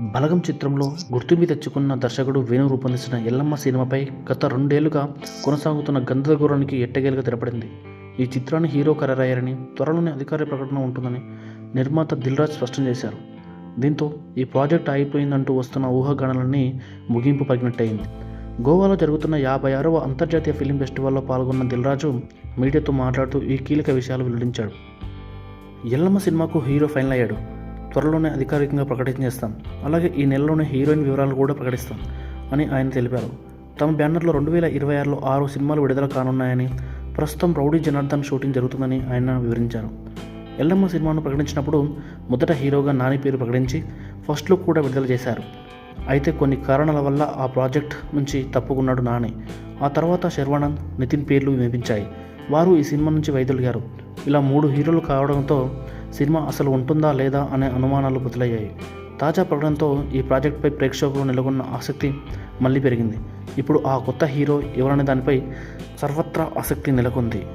బలగం చిత్రంలో గుర్తింపు తెచ్చుకున్న దర్శకుడు వేణు రూపొందించిన ఎల్లమ్మ సినిమాపై గత రెండేళ్ళుగా కొనసాగుతున్న గంధర్వురానికి ఎట్టగేలుగా తెరపడింది. ఈ చిత్రాన్ని హీరో ఖరారయ్యారని త్వరలోనే అధికారిక ప్రకటన ఉంటుందని నిర్మాత దిల్రాజ్ స్పష్టం చేశారు. దీంతో ఈ ప్రాజెక్ట్ అయిపోయిందంటూ వస్తున్న ఊహాగానాలన్నీ ముగింపు పగినట్టయింది గోవాలో జరుగుతున్న యాభై ఆరవ అంతర్జాతీయ ఫిలిం ఫెస్టివల్లో పాల్గొన్న దిల్రాజు మీడియాతో మాట్లాడుతూ ఈ కీలక విషయాలు వెల్లడించాడు. ఎల్లమ్మ సినిమాకు హీరో ఫైనల్ అయ్యాడు త్వరలోనే అధికారికంగా ప్రకటన చేస్తాం. అలాగే ఈ నెలలోనే హీరోయిన్ వివరాలు కూడా ప్రకటిస్తాం అని ఆయన తెలిపారు. తమ బ్యానర్లో రెండు వేల ఇరవై ఆరులో ఆరు సినిమాలు విడుదల కానున్నాయని ప్రస్తుతం రౌడీ జనార్దన్ షూటింగ్ జరుగుతుందని ఆయన వివరించారు. ఎల్లమ్మ సినిమాను ప్రకటించినప్పుడు మొదట హీరోగా నాని పేరు ప్రకటించి ఫస్ట్ లుక్ కూడా విడుదల చేశారు. అయితే కొన్ని కారణాల వల్ల ఆ ప్రాజెక్ట్ నుంచి తప్పుకున్నాడు నాని. ఆ తర్వాత శర్వానంద్ నితిన్ పేర్లు వినిపించాయి. వారు ఈ సినిమా నుంచి వైదొలిగారు. ఇలా మూడు హీరోలు కావడంతో సినిమా అసలు ఉంటుందా లేదా అనే అనుమానాలు బదులయ్యాయి తాజా ప్రకటనతో ఈ ప్రాజెక్ట్పై ప్రేక్షకులు నెలకొన్న ఆసక్తి మళ్ళీ పెరిగింది. ఇప్పుడు ఆ కొత్త హీరో ఎవరనే దానిపై సర్వత్రా ఆసక్తి నెలకొంది.